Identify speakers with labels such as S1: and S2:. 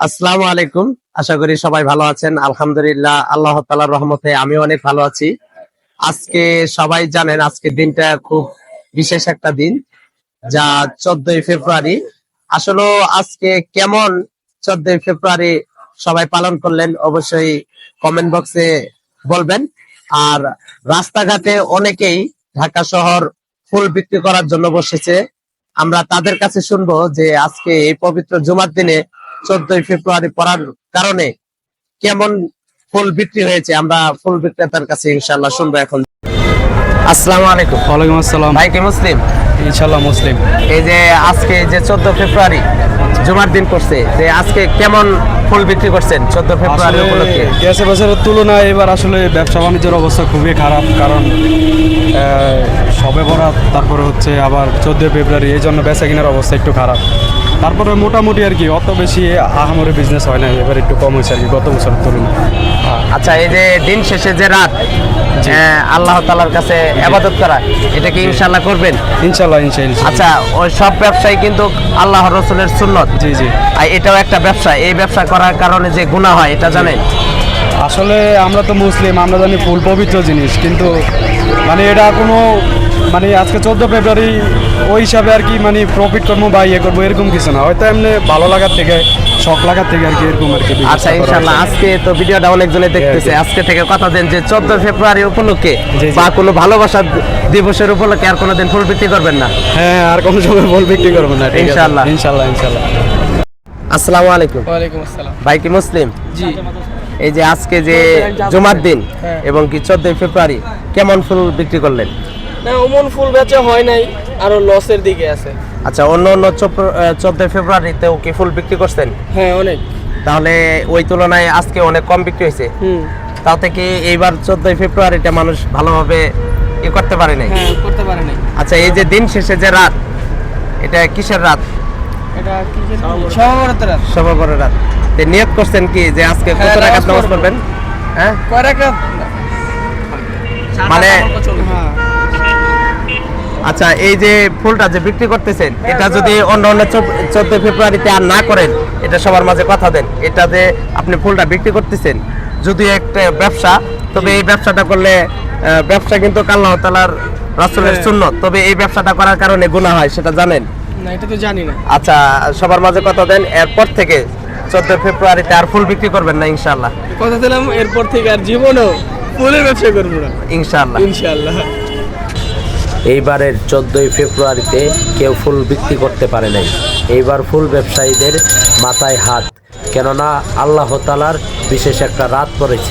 S1: আসসালামু আলাইকুম। আশা করি সবাই ভালো আছেন। আলহামদুলিল্লাহ, আল্লাহ তালার রহমতে আমি অনেক ভালো আছি। আজকে সবাই জানেন, আজকে দিনটা খুব বিশেষ একটা দিন, যা চোদ্দই ফেব্রুয়ারি। আসলে আজকে কেমন চোদ্দই ফেব্রুয়ারি সবাই পালন করলেন, অবশ্যই কমেন্ট বক্সে বলবেন। আর রাস্তাঘাটে অনেকেই ঢাকা শহর ফুল বিক্রি করার জন্য বসেছে। আমরা তাদের কাছে শুনব যে আজকে এই পবিত্র জুমার দিনে চোদ্দই ফেব্রুয়ারি পড়ার কারণে কেমন ফুল বিক্রি হয়েছে? আমরা ফুল বিক্রেতার কাছে ইনশাল্লাহ শুনব এখন। আসসালামু আলাইকুম।
S2: ওয়ালাইকুম আসসালাম।
S1: ভাই কি মুসলিম?
S2: ইনশাল্লাহ মুসলিম।
S1: এই যে আজকে যে চোদ্দ ফেব্রুয়ারি জুমার দিন করছে যে আজকে কেমন ফুল বিক্রি করছেন চোদ্দ ফেব্রুয়ারি
S2: আসলে
S1: উপলক্ষে?
S2: গ্যাসের বছরের তুলনায় এবার আসলে ব্যবসা বাণিজ্যের অবস্থা খুবই খারাপ কারণ সবে বরাত তারপরে হচ্ছে আবার চোদ্দোই ফেব্রুয়ারি এই জন্য বেচা কেনার অবস্থা একটু খারাপ। তারপরে মোটামুটি আর কি অত বেশি আহামরি বিজনেস হয় না এবার একটু কম হয়েছে আর কি গত বছর তুলনায়।
S1: আচ্ছা এই যে দিন শেষে যে রাত আল্লাহ তালার কাছে আবাদত করা এটা কি ইনশাল্লাহ করবেন?
S2: ইনশাল্লাহ ইনশাল্লাহ
S1: আচ্ছা ওই সব ব্যবসায়ী কিন্তু আল্লাহ রসুলের সুন্নত।
S2: জি জি।
S1: আর এটাও একটা ব্যবসা এই ব্যবসা করার কারণে যে গুণা হয় এটা জানেন?
S2: আসলে আমরা তো মুসলিম আমরা জানি ফুল পবিত্র জিনিস কিন্তু মানে এটা কোনো মানে আজকে চোদ্দ ফেব্রুয়ারি ওই হিসাবে আর কি মানে প্রফিট করব বা ইয়ে করব এরকম কিছু না। হয়তো এমনি ভালো লাগার থেকে শখ লাগার থেকে আর কি এরকম আর কি
S1: আচ্ছা ইনশাল্লাহ আজকে তো ভিডিওটা অনেকজনে দেখতেছে। আজকে থেকে কথা দেন যে চোদ্দ ফেব্রুয়ারি উপলক্ষে। বা কোনো ভালোবাসা দিবসের উপলক্ষে আর কোনোদিন ফুল বিক্রি করবেন না।
S2: হ্যাঁ আর কোনো সময় বল বিক্রি করবেন না?
S1: ইনশাআল্লাহ।
S2: ইনশাল্লাহ। ইনশাল্লাহ
S1: আসসালামু আলাইকুম।
S3: ওয়ালাইকুম আসসালাম।
S1: ভাই কি মুসলিম?
S3: জি।
S1: এই যে আজকে যে জুমার দিন
S3: হ্যাঁ।
S1: এবং কি চোদ্দই ফেব্রুয়ারি কেমন ফুল বিক্রি করলেন?
S3: না ওমন ফুল বেচা হয় নাই আরও লসের দিকে আছে।
S1: আচ্ছা অন্য অন্য চোদ্দই ফেব্রুয়ারিতেও কি ফুল বিক্রি করছেন?
S3: হ্যাঁ অনেক।
S1: তাহলে ওই তুলনায় আজকে অনেক কম বিক্রি হয়েছে।
S3: হুম।
S1: তাতে কি এইবার চোদ্দই ফেব্রুয়ারিটা মানুষ ভালোভাবে ই করতে পারে নাই?
S3: হ্যাঁ করতে পারে নাই।
S1: আচ্ছা এই যে দিন শেষে যে রাত এটা কিসের রাত?
S3: এটা রাত।
S1: সবার রাত। তে নিয়ত করছেন কি যে আজকে কত
S3: হ্যাঁ, নামাজ
S1: পড়বেন? হ্যাঁ?
S3: কয় রাকাত?
S1: মানে আচ্ছা এই যে ফুলটা যে বিক্রি করতেছেন এটা যদি অন্য অন্য চোদ্দ ফেব্রুয়ারিতে আর না করেন এটা সবার মাঝে কথা দেন। এটা যে আপনি ফুলটা বিক্রি করতেছেন যদি একটা ব্যবসা তবে এই ব্যবসাটা করলে ব্যবসা কিন্তু আল্লাহ তালার রাসুলের
S3: হ্যাঁ।
S1: শূন্য তবে এই ব্যবসাটা করার কারণে গুণা হয় সেটা জানেন?
S3: না এটা তো জানি না।
S1: আচ্ছা সবার মাঝে কথা দেন এরপর থেকে চোদ্দ ফেব্রুয়ারিতে আর ফুল বিক্রি করবেন না ইনশাল্লাহ
S3: কথা দিলাম এরপর থেকে আর জীবনও ফুলের ব্যবসা করব না।
S1: ইনশাল্লাহ
S3: ইনশাআল্লাহ।
S4: এইবারের চোদ্দোই ফেব্রুয়ারিতে কেউ ফুল বিক্রি করতে পারে নাই। এইবার ফুল ব্যবসায়ীদের মাথায় হাত, কেননা আল্লাহতালার বিশেষ একটা রাত পড়েছে।